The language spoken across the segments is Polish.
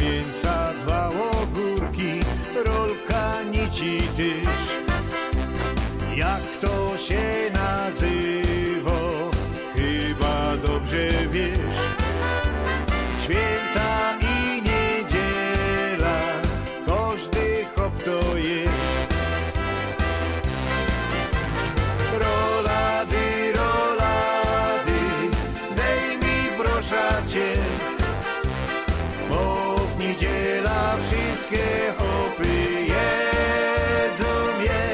Mięca, dwa ogórki, rolka nici tyż. Jak to się nazywa, chyba dobrze wiesz. Święta i niedziela, każdy hop to je. Rolady, rolady, daj mi proszę cię, niedziela wszystkie hopy jedzą je.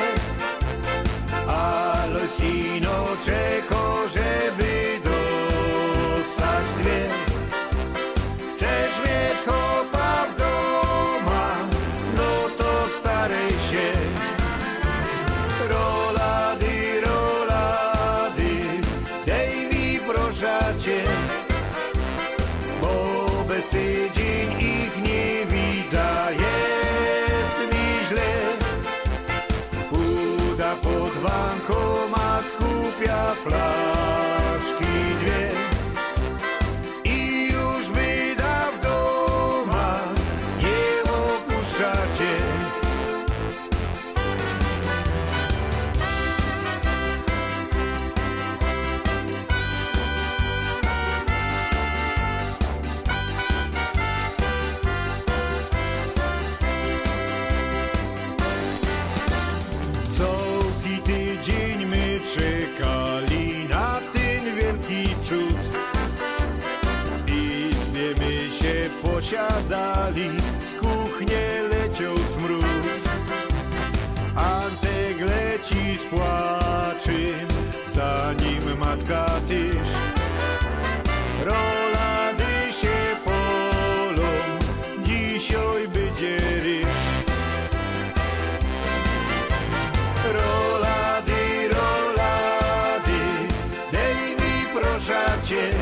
Ale sino czeko, żeby dostać dwie. Chcesz mieć chopa Fly. Posiadali, z kuchnie leciał smród. Antek leci z płaczem, zanim matka tyż. Rolady się polą, dzisiaj będzie ryż. Rolady, rolady, daj mi proszę cię,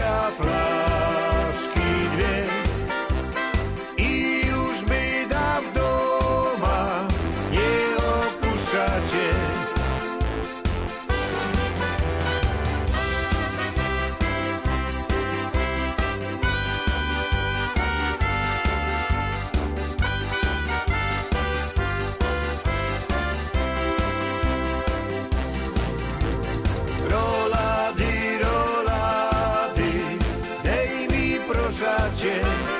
your flow. Rolady,